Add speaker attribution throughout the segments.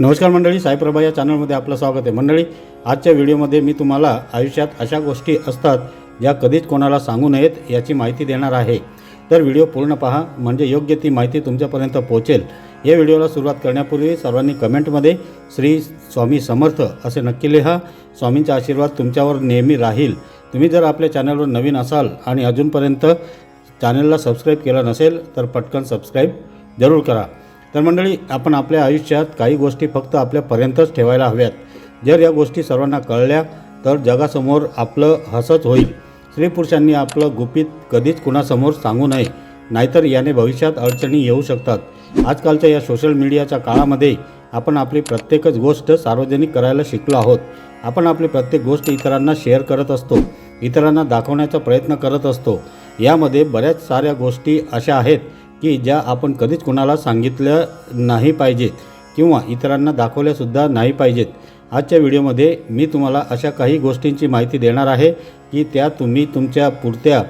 Speaker 1: नमस्कार मंडळी साईप्रभा या चॅनलमध्ये आपलं स्वागत आहे. मंडळी आजच्या व्हिडिओमध्ये मी तुम्हाला आयुष्यात अशा गोष्टी असतात ज्या कधीच कोणाला सांगू नयेत याची माहिती देणार आहे. तर व्हिडिओ पूर्ण पहा म्हणजे योग्य ती माहिती तुमच्यापर्यंत पोहोचेल. या व्हिडिओला सुरुवात करण्यापूर्वी सर्वांनी कमेंटमध्ये श्री स्वामी समर्थ असे नक्की लिहा. स्वामींचा आशीर्वाद तुमच्यावर नेहमी राहील. तुम्ही जर आपल्या चॅनलवर नवीन असाल आणि अजूनपर्यंत चॅनलला सबस्क्राईब केलं नसेल तर पटकन सबस्क्राईब जरूर करा. तर मंडळी आपण आपल्या आयुष्यात काही गोष्टी फक्त आपल्यापर्यंतच ठेवायला हव्यात. जर या गोष्टी सर्वांना कळल्या तर जगासमोर आपलं हसच होईल. स्त्री पुरुषांनी आपलं गुपित कधीच कुणासमोर सांगू नये नाहीतर याने भविष्यात अडचणी येऊ शकतात. आजकालच्या या सोशल मीडियाच्या काळामध्ये आपण आपली प्रत्येकच गोष्ट सार्वजनिक करायला शिकलो आहोत. आपण आपली प्रत्येक गोष्ट इतरांना शेअर करत असतो इतरांना दाखवण्याचा प्रयत्न करत असतो. यामध्ये बऱ्याच साऱ्या गोष्टी अशा आहेत की ज्या आपण कधीच कुणाला सांगितल्या नाही पाहिजेत किंवा इतरांना दाखवल्यासुद्धा नाही पाहिजेत. आजच्या व्हिडिओमध्ये मी तुम्हाला अशा काही गोष्टींची माहिती देणार आहे की त्या तुम्ही तुमच्या पुरत्या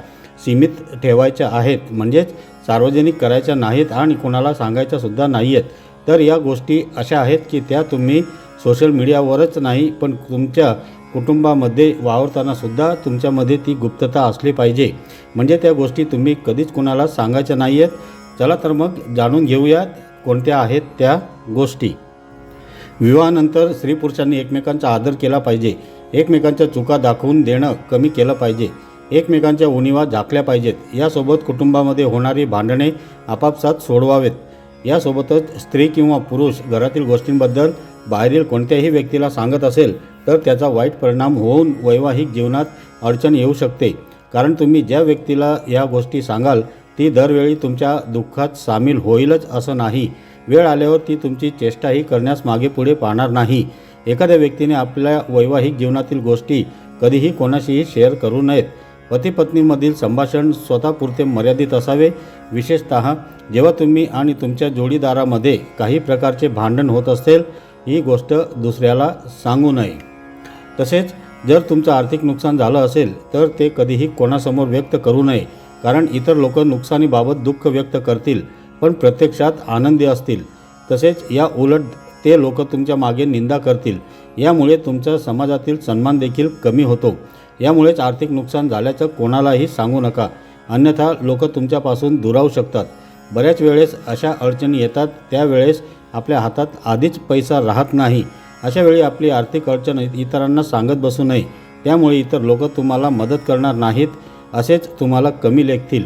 Speaker 1: सीमित ठेवायच्या आहेत. म्हणजेच सार्वजनिक करायच्या नाहीत आणि कोणाला सांगायच्यासुद्धा नाही आहेत तर या गोष्टी अशा आहेत की त्या तुम्ही सोशल मीडियावरच नाही पण तुमच्या कुटुंबामध्ये वावरतानासुद्धा तुमच्यामध्ये ती गुप्तता असली पाहिजे. म्हणजे त्या गोष्टी तुम्ही कधीच कुणाला सांगायच्या नाही आहेत चला तर मग जाणून घेऊयात कोणत्या आहेत त्या गोष्टी. विवाहानंतर स्त्री पुरुषांनी एकमेकांचा आदर केला पाहिजे. एकमेकांच्या चुका दाखवून देणं कमी केलं पाहिजे. एकमेकांच्या उणीवा झाकल्या पाहिजेत. यासोबत कुटुंबामध्ये होणारी भांडणे आपापसात सोडवावेत. यासोबतच स्त्री किंवा पुरुष घरातील गोष्टींबद्दल बाहेरील कोणत्याही व्यक्तीला सांगत असेल तर त्याचा वाईट परिणाम होऊन वैवाहिक जीवनात अडचण येऊ शकते. कारण तुम्ही ज्या व्यक्तीला या गोष्टी सांगाल ती दरवेळी तुमच्या दुःखात सामील होईलच असं नाही. वेळ आल्यावर ती तुमची चेष्टाही करण्यास मागे पुढे पाहणार नाही. एखाद्या व्यक्तीने आपल्या वैवाहिक जीवनातील गोष्टी कधीही कोणाशीही शेअर करू नयेत. पती पत्नीमधील संभाषण स्वतःपुरते मर्यादित असावे. विशेषत जेव्हा तुम्ही आणि तुमच्या जोडीदारामध्ये काही प्रकारचे भांडण होत असेल ही गोष्ट दुसऱ्याला सांगू नये. तसेच जर तुमचं आर्थिक नुकसान झालं असेल तर ते कधीही कोणासमोर व्यक्त करू नये. कारण इतर लोक नुकसानीबाबत दुःख व्यक्त करतील पण प्रत्यक्षात आनंदी असतील. तसेच या उलट ते लोक तुमच्या मागे निंदा करतील. यामुळे तुमच्या समाजातील सन्मान देखील कमी होतो. यामुळेच आर्थिक नुकसान झाल्याचं कोणालाही सांगू नका. अन्यथा लोक तुमच्यापासून दुरावू शकतात. बऱ्याच वेळेस अशा अडचणी येतात त्यावेळेस आपल्या हातात आधीच पैसा राहत नाही. अशा वेळी आपली आर्थिक अडचण इतरांना सांगत बसू नये. त्यामुळे इतर लोक तुम्हाला मदत करणार नाहीत. असेच तुम्हाला कमी लेखतील.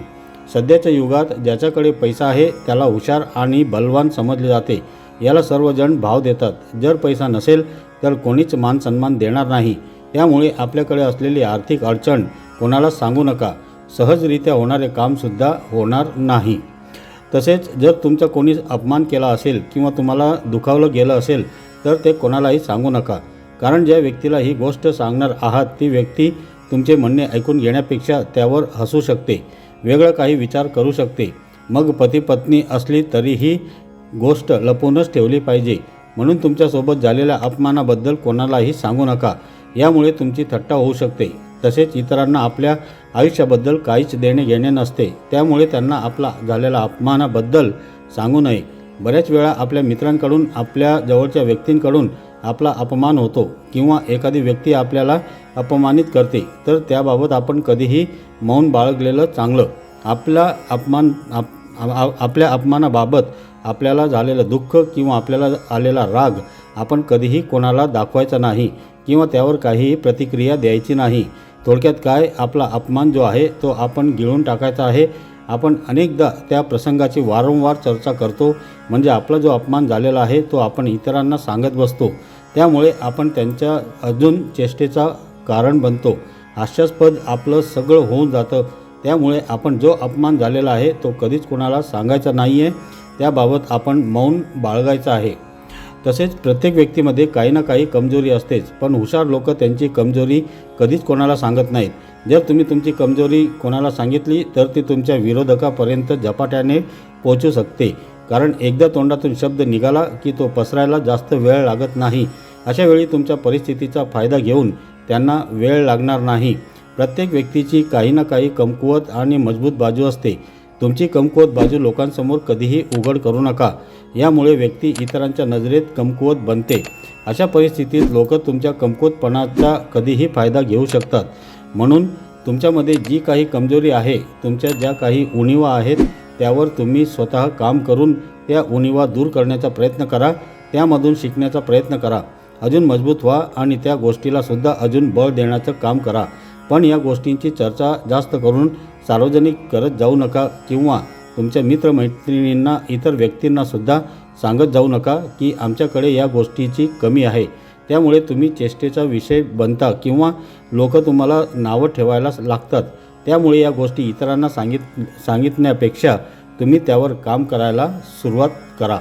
Speaker 1: सध्याच्या युगात ज्याच्याकडे पैसा आहे त्याला हुशार आणि बलवान समजले जाते. याला सर्वजण भाव देतात. जर पैसा नसेल तर कोणीच मान सन्मान देणार नाही. त्यामुळे आपल्याकडे असलेली आर्थिक अडचण कोणाला सांगू नका. सहजरित्या होणारे कामसुद्धा होणार नाही. तसेच जर तुमचा कोणी अपमान केला असेल किंवा तुम्हाला दुखावलं गेलं असेल तर ते कोणालाही सांगू नका. कारण ज्या व्यक्तीला ही गोष्ट सांगणार आहात ती व्यक्ती तुमचे म्हणणे ऐकून घेण्यापेक्षा त्यावर हसू शकते. वेगळं काही विचार करू शकते. मग पती पत्नी असली तरीही गोष्ट लपूनच ठेवली पाहिजे. म्हणून तुमच्यासोबत झालेल्या अपमानाबद्दल कोणालाही सांगू नका. यामुळे तुमची थट्टा होऊ शकते. तसेच इतरांना आपल्या आयुष्याबद्दल काहीच देणे घेणे नसते. त्यामुळे त्यांना आपला झालेला अपमानाबद्दल सांगू नये. बऱ्याच वेळा आपल्या मित्रांकडून आपल्या जवळच्या व्यक्तींकडून आपला अपमान होतो किंवा एखादी व्यक्ती आपल्याला अपमानित करते तर त्याबाबत आपण कधीही मौन बाळगलेलं चांगलं. आपला अपमान आप आपल्या अपमानाबाबत आपल्याला झालेलं दुःख किंवा आपल्याला आलेला राग आपण कधीही कोणाला दाखवायचा नाही किंवा त्यावर काहीही प्रतिक्रिया द्यायची नाही. थोडक्यात काय? आपला अपमान जो आहे तो आपण गिळून टाकायचा आहे. आपण अनेकदा त्या प्रसंगाची वारंवार चर्चा करतो. म्हणजे आपला जो अपमान झालेला आहे तो आपण इतरांना सांगत बसतो. त्यामुळे आपण त्यांच्या अजून चेष्टेचा कारण बनतो. हास्यास्पद आपलं सगळं होऊन जातं. त्यामुळे आपण जो अपमान झालेला आहे तो कधीच कोणाला सांगायचा नाही आहे त्याबाबत आपण मौन बाळगायचं आहे. तसेच प्रत्येक व्यक्तीमध्ये काही ना काही कमजोरी असतेच. पण हुशार लोक त्यांची कमजोरी कधीच कोणाला सांगत नाहीत. जर तुम्ही तुमची कमजोरी कोणाला सांगितली तर ती तुमच्या विरोधकापर्यंत झपाट्याने पोहोचू शकते. कारण एकदा तोंडातून शब्द निघाला की तो पसरायला जास्त वेळ लागत नाही. अशा वेळी तुमच्या परिस्थितीचा फायदा घेऊन त्यांना वेळ लागणार नाही. प्रत्येक व्यक्तीची काही ना काही कमकुवत आणि मजबूत बाजू असते. तुमची कमकुवत बाजू लोकांसमोर कधीही उघड करू नका. यामुळे व्यक्ती इतरांच्या नजरेत कमकुवत बनते. अशा परिस्थितीत लोक तुमच्या कमकुवतपणाचा कधीही फायदा घेऊ शकतात. म्हणून तुमच्यामध्ये जी काही कमजोरी आहे तुमच्या ज्या काही उणीवा आहेत त्यावर तुम्ही स्वतः काम करून त्या उणीवा दूर करण्याचा प्रयत्न करा त्यामधून शिकण्याचा प्रयत्न करा. अजून मजबूत व्हा आणि त्या गोष्टीलासुद्धा अजून बळ देण्याचं काम करा. पण या गोष्टींची चर्चा जास्त करून सार्वजनिक करत जाऊ नका किंवा तुमच्या मित्रमैत्रिणींना इतर व्यक्तींनासुद्धा सांगत जाऊ नका की आमच्याकडे या गोष्टीची कमी आहे. त्यामुळे तुम्ही चेष्टेचा विषय बनता किंवा लोक तुम्हाला नावं ठेवायला लागतात. त्यामुळे या गोष्टी इतरांना सांगित सांगितण्यापेक्षा तुम्ही त्यावर काम करायला सुरुवात करा.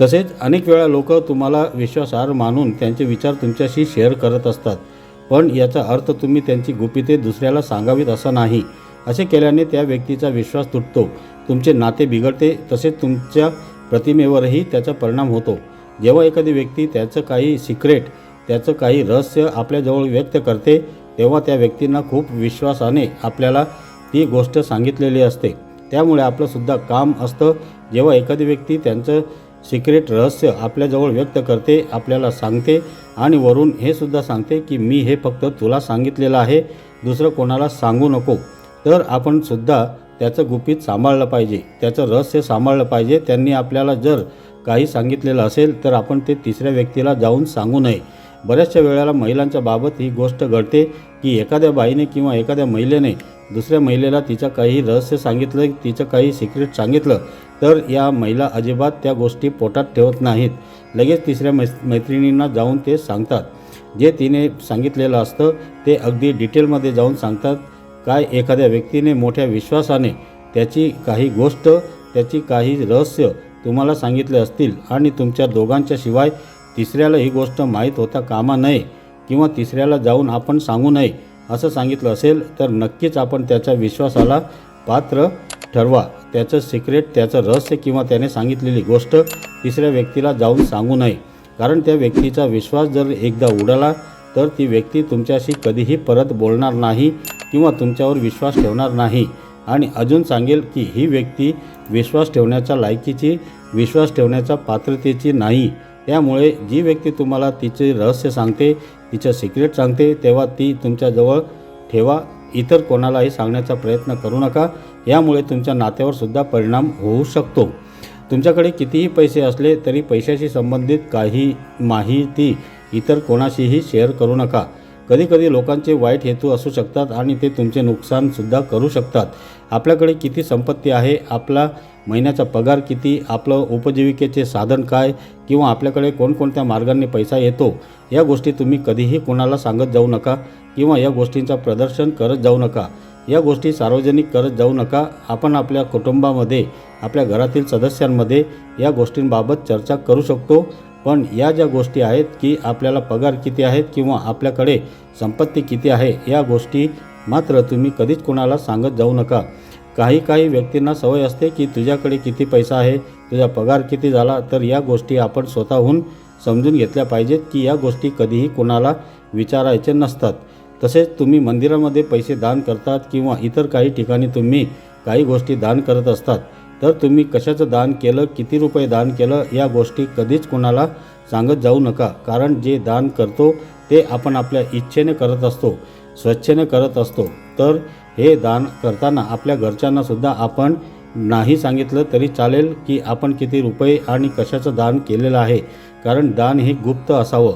Speaker 1: तसेच अनेक वेळा लोक तुम्हाला विश्वासार्ह मानून त्यांचे विचार तुमच्याशी शेअर करत असतात. पण याचा अर्थ तुम्ही त्यांची गुपिते दुसऱ्याला सांगावीत असं नाही. असे केल्याने त्या व्यक्तीचा विश्वास तुटतो. तुमचे नाते बिघडते तसेच तुमच्या प्रतिमेवरही त्याचा परिणाम होतो. जेव्हा एखादी व्यक्ती त्याचं काही सिक्रेट त्याचं काही रहस्य आपल्याजवळ व्यक्त करते तेव्हा त्या व्यक्तींना खूप विश्वासाने आपल्याला ती गोष्ट सांगितलेली असते. त्यामुळे आपलंसुद्धा काम असतं. जेव्हा एखादी व्यक्ती त्यांचं सिक्रेट रहस्य आपल्याजवळ व्यक्त करते आपल्याला सांगते आणि वरून हे सुद्धा सांगते की मी हे फक्त तुला सांगितलेलं आहे दुसरं कोणाला सांगू नको. तर आपण सुद्धा त्याचं गुपित सांभाळलं पाहिजे. त्याचं रहस्य सांभाळलं पाहिजे. त्यांनी आपल्याला जर काही सांगितलेलं असेल तर आपण ते तिसऱ्या व्यक्तीला जाऊन सांगू नये. बऱ्याचशा वेळेला महिलांच्या बाबत ही गोष्ट घडते की एखाद्या बाईने किंवा एखाद्या महिलेने दुसऱ्या महिलेला तिचं काही रहस्य सांगितलं तिचं काही सिक्रेट सांगितलं तर या महिला अजिबात त्या गोष्टी पोटात ठेवत नाहीत. लगेच तिसऱ्या मै मैत्रिणींना जाऊन ते सांगतात. जे तिने सांगितलेलं असतं ते अगदी डिटेलमध्ये जाऊन सांगतात. काय एखाद्या व्यक्तीने मोठ्या विश्वासाने त्याची काही गोष्ट त्याची काही रहस्य तुम्हाला सांगितले असतील आणि तुमच्या दोघांच्या शिवाय तिसऱ्याला ही गोष्ट माहीत होता कामा नये किंवा तिसऱ्याला जाऊन आपण सांगू नये असं सांगितलं असेल तर नक्कीच आपण त्याच्या विश्वासाला पात्र ठरवा. त्याचं सिक्रेट त्याचं रहस्य किंवा त्याने सांगितलेली गोष्ट तिसऱ्या व्यक्तीला जाऊन सांगू नये. कारण त्या व्यक्तीचा विश्वास जर एकदा उडाला तर ती व्यक्ती तुमच्याशी कधीही परत बोलणार नाही किंवा तुमच्यावर विश्वास ठेवणार नाही. आणि अजून सांगेल की ही व्यक्ती विश्वास ठेवण्याच्या लायकीची विश्वास ठेवण्याच्या पात्रतेची नाही. त्यामुळे जी व्यक्ती तुम्हाला तिचे रहस्य सांगते तिचं सिक्रेट सांगते तेव्हा ती तुमच्याजवळ ठेवा. इतर कोणालाही सांगण्याचा प्रयत्न करू नका. यामुळे तुमच्या नात्यावर सुद्धा परिणाम होऊ शकतो. तुमच्याकडे कितीही पैसे असले तरी पैशाशी संबंधित काही माहिती इतर कोणाशीही शेअर करू नका. कधीकधी लोकांचे वाईट हेतू असू शकतात आणि ते तुमचे नुकसानसुद्धा करू शकतात. आपल्याकडे किती संपत्ती आहे? आपला महिन्याचा पगार किती? आपलं उपजीविकेचे साधन काय? किंवा आपल्याकडे कोणकोणत्या मार्गांनी पैसा येतो? या गोष्टी तुम्ही कधीही कोणाला सांगत जाऊ नका किंवा या गोष्टींचा प्रदर्शन करत जाऊ नका. या गोष्टी सार्वजनिक करत जाऊ नका. आपण आपल्या कुटुंबामध्ये आपल्या घरातील सदस्यांमध्ये या गोष्टींबाबत चर्चा करू शकतो. पण या ज्या गोष्टी आहेत की आपल्याला पगार किती आहेत किंवा आपल्याकडे संपत्ती किती आहे या गोष्टी मात्र तुम्ही कधीच कोणाला सांगत जाऊ नका. काही काही व्यक्तींना सवय असते की तुझ्याकडे किती पैसा आहे तुझा पगार किती झाला तर या गोष्टी आपण स्वतःहून समजून घेतल्या पाहिजेत की या गोष्टी कधीही कोणाला विचारायचे नसतात. तसेच तुम्ही मंदिरामध्ये पैसे दान करतात किंवा इतर काही ठिकाणी तुम्ही काही गोष्टी दान करत असतात. तर तुम्ही कशाचं दान केलं किती रुपये दान केलं या गोष्टी कधीच कोणाला सांगत जाऊ नका. कारण जे दान करतो ते आपण आपल्या इच्छेने करत असतो स्वच्छेने करत असतो. तर हे दान करताना आपल्या घरच्यांनासुद्धा आपण नाही सांगितलं तरी चालेल की आपण किती रुपये आणि कशाचं दान केलेलं आहे. कारण दान हे गुप्त असावं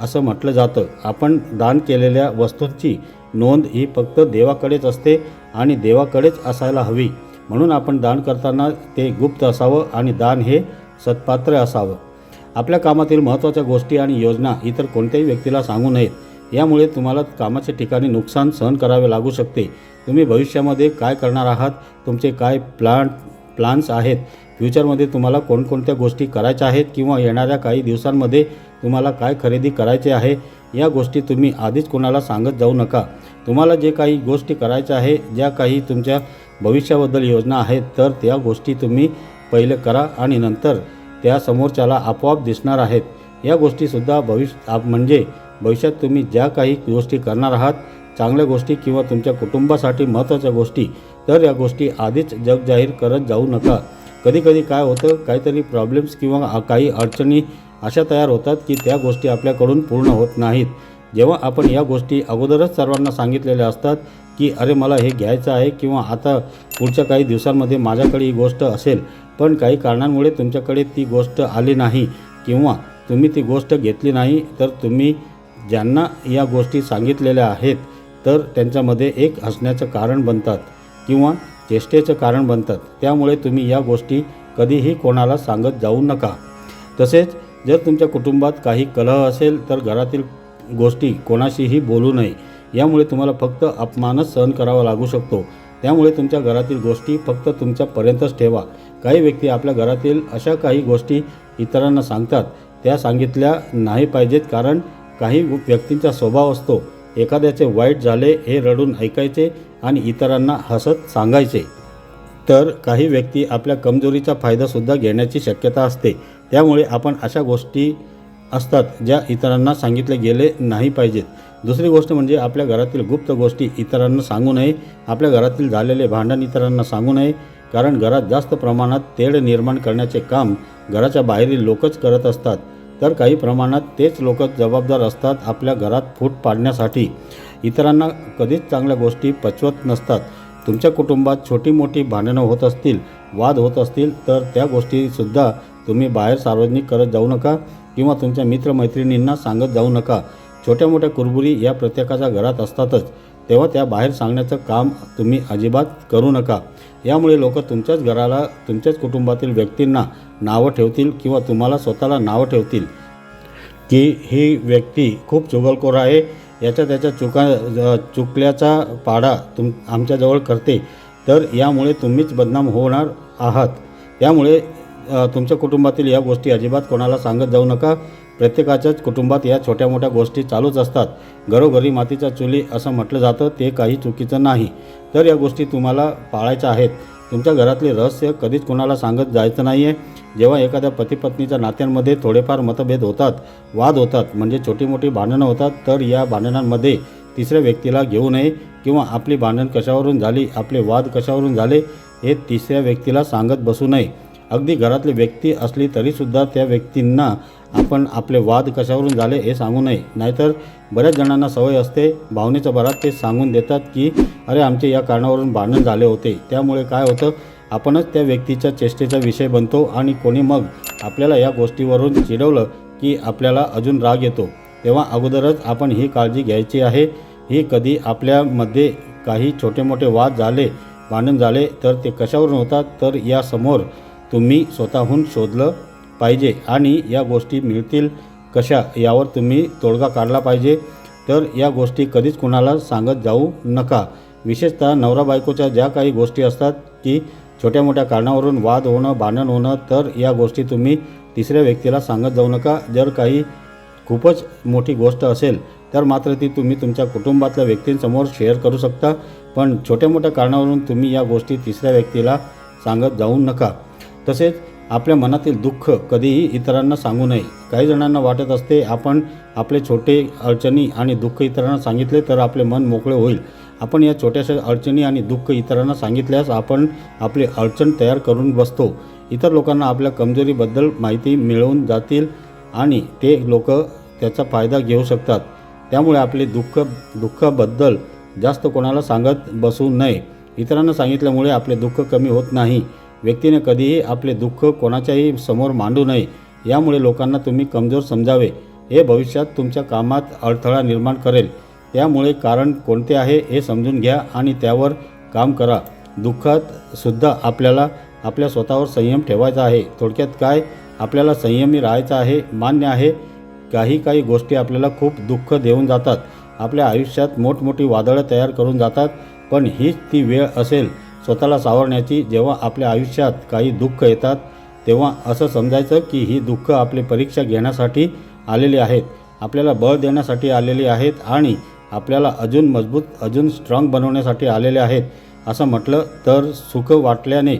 Speaker 1: असं म्हटलं जातं. आपण दान केलेल्या वस्तूंची नोंद ही फक्त देवाकडेच असते आणि देवाकडेच असायला हवी. म्हणून आपण दान करताना ते गुप्त असावं आणि दान हे सत्पात्र असावं. आपल्या कामातील महत्त्वाच्या गोष्टी आणि योजना इतर कोणत्याही व्यक्तीला सांगू नयेत. यामुळे तुम्हाला कामाच्या ठिकाणी नुकसान सहन करावे लागू शकते. तुम्ही भविष्यामध्ये काय करणार आहात? तुमचे काय प्लान प्लान्स आहेत? फ्युचरमध्ये तुम्हाला कोणकोणत्या गोष्टी करायच्या आहेत? किंवा येणाऱ्या काही दिवसांमध्ये तुम्हाला काय खरेदी करायचे आहे? या गोष्टी तुम्ही आधीच कोणाला सांगत जाऊ नका. तुम्हाला जे काही गोष्टी करायच्या आहे ज्या काही तुमच्या भविष्याबद्दल योजना आहेत तर त्या गोष्टी तुम्ही पहिले करा आणि नंतर त्या समोरच्याला आपोआप दिसणार आहेत. या गोष्टीसुद्धा भविष्य आप म्हणजे भविष्यात तुम्ही ज्या काही गोष्टी करणार आहात चांगल्या गोष्टी किंवा तुमच्या कुटुंबासाठी महत्त्वाच्या गोष्टी तर या गोष्टी आधीच जग जाहीर करत जाऊ नका. कधीकधी काय होतं काहीतरी प्रॉब्लेम्स किंवा काही अडचणी अशा तयार होतात की त्या गोष्टी आपल्याकडून पूर्ण होत नाहीत. जेव्हा आपण या गोष्टी अगोदरच सर्वांना सांगितलेल्या असतात की अरे मला हे घ्यायचं आहे किंवा आता पुढच्या काही दिवसांमध्ये माझ्याकडे ही गोष्ट असेल पण काही कारणांमुळे तुमच्याकडे ती गोष्ट आली नाही किंवा तुम्ही ती गोष्ट घेतली नाही तर तुम्ही ज्यांना या गोष्टी सांगितलेल्या आहेत तर त्यांच्यामध्ये एक हसण्याचं कारण बनतात किंवा चेष्टेचं कारण बनतात. त्यामुळे तुम्ही या गोष्टी कधीही कोणाला सांगत जाऊ नका. तसेच जर तुमच्या कुटुंबात काही कलह असेल तर घरातील गोष्टी कोणाशीही बोलू नये. यामुळे तुम्हाला फक्त अपमानच सहन करावा लागू शकतो. त्यामुळे तुमच्या घरातील गोष्टी फक्त तुमच्यापर्यंतच ठेवा. काही व्यक्ती आपल्या घरातील अशा काही गोष्टी इतरांना सांगतात. त्या सांगितल्या नाही पाहिजेत कारण काही व्यक्तींचा स्वभाव असतो. एखाद्याचे वाईट झाले हे रडून ऐकायचे आणि इतरांना हसत सांगायचे. तर काही व्यक्ती आपल्या कमजोरीचा फायदासुद्धा घेण्याची शक्यता असते. त्यामुळे आपण अशा गोष्टी असतात ज्या इतरांना सांगितले गेले नाही पाहिजेत. दुसरी गोष्ट म्हणजे आपल्या घरातील गुप्त गोष्टी इतरांना सांगू नये आपल्या घरातील झालेले भांडण इतरांना सांगू नये कारण घरात जास्त प्रमाणात तेढ निर्माण करण्याचे काम घराच्या बाहेरील लोकच करत असतात. तर काही प्रमाणात तेच लोक जबाबदार असतात आपल्या घरात फूट पाडण्यासाठी. इतरांना कधीच चांगल्या गोष्टी पचवत नसतात. तुमच्या कुटुंबात छोटी मोठी भांडणं होत असतील वाद होत असतील तर त्या गोष्टीसुद्धा तुम्ही बाहेर सार्वजनिक करत जाऊ नका किंवा तुमच्या मित्रमैत्रिणींना सांगत जाऊ नका. छोट्या मोठ्या कुरबुरी या प्रत्येकाच्या घरात असतातच तेव्हा त्या बाहेर सांगण्याचं काम तुम्ही अजिबात करू नका. यामुळे लोक तुमच्याच घराला तुमच्याच कुटुंबातील व्यक्तींना नावं ठेवतील किंवा तुम्हाला स्वतःला नावं ठेवतील. की ही व्यक्ती खूप चुगलखोर आहे याच्या त्याच्या चुका चुकल्याचा पाडा तुम आमच्याजवळ करते. तर यामुळे तुम्हीच बदनाम होणार आहात. त्यामुळे तुमच्या कुटुंबातील या गोष्टी अजिबात कोणाला सांगत जाऊ नका. प्रत्येकाच्याच कुटुंबात या छोट्या मोठ्या गोष्टी चालूच असतात. घरोघरी मातीच्या चुली असं म्हटलं जातं ते काही चुकीचं नाही. तर या गोष्टी तुम्हाला पाळायच्या आहेत. तुमच्या घरातले रहस्य कधीच कोणाला सांगत जायचं नाही आहे जेव्हा एखाद्या पतीपत्नीच्या नात्यांमध्ये थोडेफार मतभेद होतात वाद होतात म्हणजे छोटी मोठी भांडणं होतात तर या भांडणांमध्ये तिसऱ्या व्यक्तीला घेऊ नये किंवा आपली भांडण कशावरून झाली आपले वाद कशावरून झाले हे तिसऱ्या व्यक्तीला सांगत बसू नये. अगदी घरातली व्यक्ती असली तरीसुद्धा त्या व्यक्तींना आपण आपले वाद कशावरून झाले हे सांगू नये. नाहीतर बऱ्याच जणांना सवय असते भावनेच्या भरात ते सांगून देतात की अरे आमचे या कारणावरून भांडण झाले होते. त्यामुळे काय होतं आपणच त्या व्यक्तीच्या चेष्टेचा विषय बनतो आणि कोणी मग आपल्याला या गोष्टीवरून चिडवलं की आपल्याला अजून राग येतो. तेव्हा अगोदरच आपण ही काळजी घ्यायची आहे. ही कधी आपल्यामध्ये काही छोटे मोठे वाद झाले भांडण झाले तर ते कशावरून होतात? तर यासमोर तुम्ही स्वतःहून शोधलं पाहिजे आणि या गोष्टी मिळतील कशा यावर तुम्ही तोडगा काढला पाहिजे. तर या गोष्टी कधीच कुणाला सांगत जाऊ नका. विशेषतः नवरा बायकोच्या ज्या काही गोष्टी असतात की छोट्या मोठ्या कारणावरून वाद होणं भांडण होणं तर या गोष्टी तुम्ही तिसऱ्या व्यक्तीला सांगत जाऊ नका. जर काही खूपच मोठी गोष्ट असेल तर मात्र ती तुम्ही तुमच्या कुटुंबातल्या व्यक्तींसमोर शेअर करू शकता. पण छोट्या मोठ्या कारणावरून तुम्ही या गोष्टी तिसऱ्या व्यक्तीला सांगत जाऊ नका. तसेच आपल्या मनातील दुःख कधीही इतरांना सांगू नये. काही जणांना वाटत असते आपण आपले छोटे अडचणी आणि दुःख इतरांना सांगितले तर आपले मन मोकळे होईल. आपण या छोट्याशा अडचणी आणि दुःख इतरांना सांगितल्यास आपण आपली अडचण तयार करून बसतो. इतर लोकांना आपल्या कमजोरीबद्दल माहिती मिळवून जातील आणि ते लोक त्याचा फायदा घेऊ शकतात. त्यामुळे आपले दुःख दुःखाबद्दल जास्त कोणाला सांगत बसू नये. इतरांना सांगितल्यामुळे आपले दुःख कमी होत नाही. व्यक्तीने कधीही आपले दुःख कोणाच्याही समोर मांडू नये. यामुळे लोकांना तुम्ही कमजोर समजावे. हे भविष्यात तुमच्या कामात अडथळा निर्माण करेल. त्यामुळे कारण कोणते आहे हे समजून घ्या आणि त्यावर काम करा. दुःखात सुद्धा आपल्याला आपल्या स्वतःवर संयम ठेवायचा आहे. थोडक्यात काय? आपल्याला संयमी राहायचा आहे मान्य आहे. काही काही गोष्टी आपल्याला खूप दुःख देऊन जातात. आपल्या आयुष्यात मोठमोठी वादळं तयार करून जातात. पण हीच ती वेळ असेल. स्वतःला सावरण्याची जेव्हा आपल्या आयुष्यात काही दुःख येतात तेव्हा असं समजायचं की ही दुःख आपली परीक्षा घेण्यासाठी आलेली आहेत. आपल्याला बळ देण्यासाठी आलेली आहेत आणि आपल्याला अजून मजबूत अजून स्ट्रॉंग बनवण्यासाठी आलेले आहेत. असं म्हटलं तर सुख वाटल्याने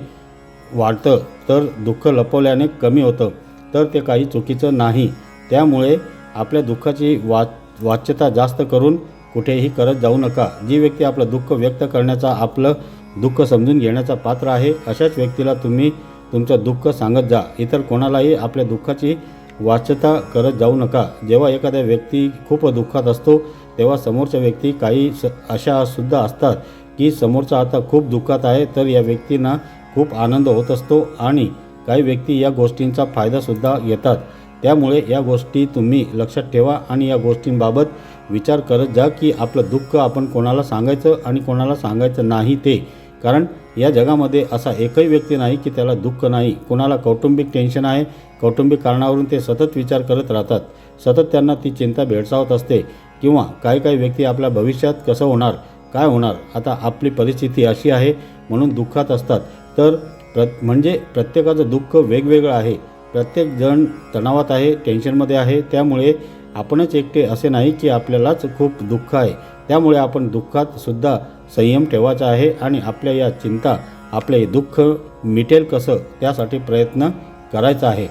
Speaker 1: वाढतं तर दुःख लपवल्याने कमी होतं. तर ते काही चुकीचं नाही. त्यामुळे आपल्या दुःखाची वा वाच्यता जास्त करून कुठेही करत जाऊ नका. जी व्यक्ती आपलं दुःख व्यक्त करण्याचा आपलं दुःख समजून घेण्याचा पात्र आहे. अशाच व्यक्तीला तुम्ही तुमचं दुःख सांगत जा. इतर कोणालाही आपल्या दुःखाची वाच्यता करत जाऊ नका. जेव्हा एखाद्या व्यक्ती खूप दुःखात असतो तेव्हा समोरच्या व्यक्ती काही स अशा सुद्धा असतात की समोरचा आता खूप दुःखात आहे तर या व्यक्तींना खूप आनंद होत असतो आणि काही व्यक्ती या गोष्टींचा फायदासुद्धा घेतात. त्यामुळे या गोष्टी तुम्ही लक्षात ठेवा आणि या गोष्टींबाबत विचार करत जा की आपलं दुःख आपण कोणाला सांगायचं आणि कोणाला सांगायचं नाही ते. कारण या जगामध्ये असा एकही व्यक्ती नाही की त्याला दुःख नाही. कोणाला कौटुंबिक टेन्शन आहे कौटुंबिक कारणावरून ते सतत विचार करत राहतात. सतत त्यांना ती चिंता भेडसावत असते. किंवा काही काही व्यक्ती आपल्या भविष्यात कसं होणार काय होणार आता आपली परिस्थिती अशी आहे म्हणून दुःखात असतात. तर प्र म्हणजे प्रत्येकाचं दुःख वेगवेगळं आहे. प्रत्येक जण तणावात आहे टेन्शनमध्ये आहे. त्यामुळे आपणच एकटे असे नाही की आपल्यालाच खूप दुःख आहे. त्यामुळे आपण दुःखात सुद्धा संयम ठेवायचा आहे आणि आपल्या या चिंता आपले दुःख मिटेल कसं त्यासाठी प्रयत्न करायचा आहे.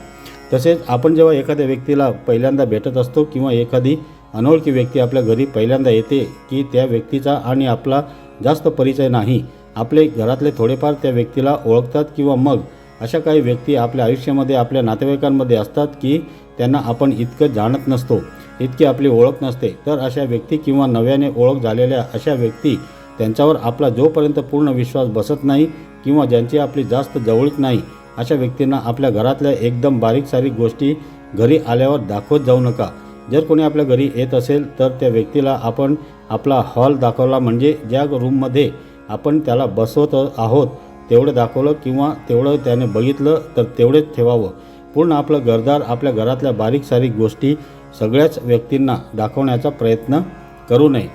Speaker 1: तसेच आपण जेव्हा एखाद्या व्यक्तीला पहिल्यांदा भेटत असतो किंवा एखादी अनोळखी व्यक्ती आपल्या घरी पहिल्यांदा येते की त्या व्यक्तीचा आणि आपला जास्त परिचय नाही. आपले घरातले थोडेफार त्या व्यक्तीला ओळखतात किंवा मग अशा काही व्यक्ती आपल्या आयुष्यामध्ये आपल्या नातेवाईकांमध्ये असतात की त्यांना आपण इतकं जाणत नसतो इतकी आपली ओळख नसते. तर अशा व्यक्ती किंवा नव्याने ओळख झालेल्या अशा व्यक्ती त्यांच्यावर आपला जोपर्यंत पूर्ण विश्वास बसत नाही किंवा ज्यांची आपली जास्त जवळीक नाही अशा व्यक्तींना आपल्या घरातल्या एकदम बारीक सारीक गोष्टी घरी आल्यावर दाखवत जाऊ नका. जर कोणी आपल्या घरी येत असेल तर त्या व्यक्तीला आपण आपला हॉल दाखवला म्हणजे ज्या रूममध्ये आपण त्याला बसवत आहोत तेवढं दाखवलं किंवा तेवढं त्याने बघितलं तर तेवढेच ठेवावं. पूर्ण आपलं घरदार आपल्या घरातल्या बारीक सारीक गोष्टी सगळ्याच व्यक्तींना दाखवण्याचा प्रयत्न करू नये.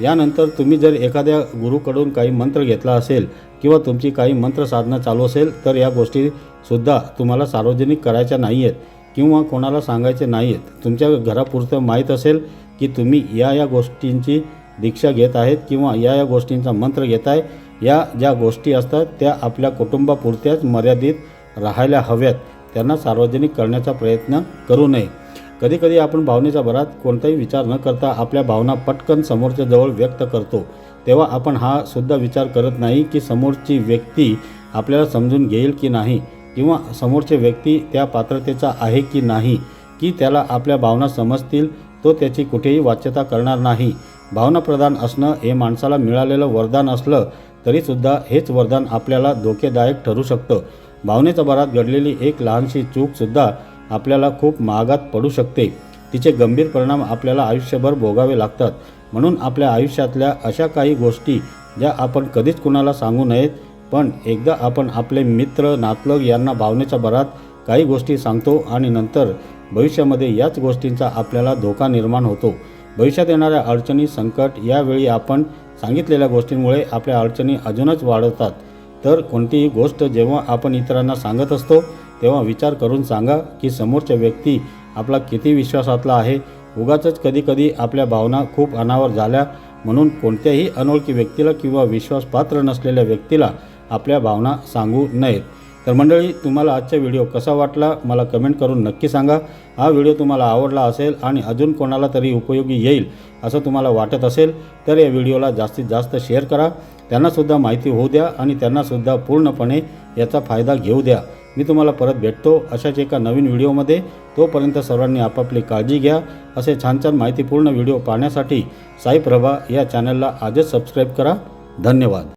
Speaker 1: यानंतर तुम्ही जर एखाद्या गुरुकडून काही मंत्र घेतला असेल किंवा तुमची काही मंत्रसाधना चालू असेल तर या गोष्टीसुद्धा तुम्हाला सार्वजनिक करायच्या नाही आहेत किंवा कोणाला सांगायचे नाही आहेत तुमच्या घरापुरतं माहीत असेल की तुम्ही या या गोष्टींची दीक्षा घेत आहेत किंवा या या गोष्टींचा मंत्र घेत आहे या ज्या गोष्टी असतात त्या आपल्या कुटुंबापुरत्याच मर्यादित राहायला हव्यात. त्यांना सार्वजनिक करण्याचा प्रयत्न करू नये. कधीकधी आपण भावनेच्या भरात कोणताही विचार न करता आपल्या भावना पटकन समोरच्या जवळ व्यक्त करतो. तेव्हा आपण हा सुद्धा विचार करत नाही की समोरची व्यक्ती आपल्याला समजून घेईल की नाही किंवा समोरचे व्यक्ती त्या पात्रतेचा आहे की नाही की त्याला आपल्या भावना समजतील तो त्याची कुठेही वाच्यता करणार नाही. भावनाप्रधान असणं हे माणसाला मिळालेलं वरदान असलं तरीसुद्धा हेच वरदान आपल्याला धोकेदायक ठरू शकतं. भावनेच्या भरात घडलेली एक लहानशी चूकसुद्धा आपल्याला खूप महागात पडू शकते. तिचे गंभीर परिणाम आपल्याला आयुष्यभर भोगावे लागतात. म्हणून आपल्या आयुष्यातल्या अशा काही गोष्टी ज्या आपण कधीच कुणाला सांगू नयेत पण एकदा आपण आपले मित्र नातलग यांना भावनेच्या भरात काही गोष्टी सांगतो आणि नंतर भविष्यामध्ये याच गोष्टींचा आपल्याला धोका निर्माण होतो. भविष्यात येणाऱ्या अडचणी संकट यावेळी आपण सांगितलेल्या गोष्टींमुळे आपल्या अडचणी अजूनच वाढवतात तर कोणतीही गोष्ट जेव्हा आपण इतरांना सांगत असतो तेव्हा विचार करून सांगा की समोरच्या व्यक्ती आपला किती विश्वासातला आहे. उगाचच कधीकधी आपल्या भावना खूप अनावर झाल्या म्हणून कोणत्याही अनोळखी व्यक्तीला किंवा विश्वासपात्र नसलेल्या व्यक्तीला आपल्या भावना सांगू नयेत. तर मंडळी तुम्हाला आजचा व्हिडिओ कसा वाटला मला कमेंट करून नक्की सांगा. हा व्हिडिओ तुम्हाला आवडला असेल आणि अजून कोणाला तरी उपयोगी येईल असं तुम्हाला वाटत असेल तर या व्हिडिओला जास्तीत जास्त शेअर करा. त्यांनासुद्धा माहिती होऊ द्या आणि त्यांनासुद्धा पूर्णपणे याचा फायदा घेऊ द्या. मी तुम्हाला परत भेटतो अशाच एका नवीन व्हिडिओमध्ये. तोपर्यंत सर्वांनी आपापली काळजी घ्या. असे छान छान माहितीपूर्ण व्हिडिओ पाहण्यासाठी साई प्रभा या चॅनलला आजच सबस्क्राईब करा. धन्यवाद.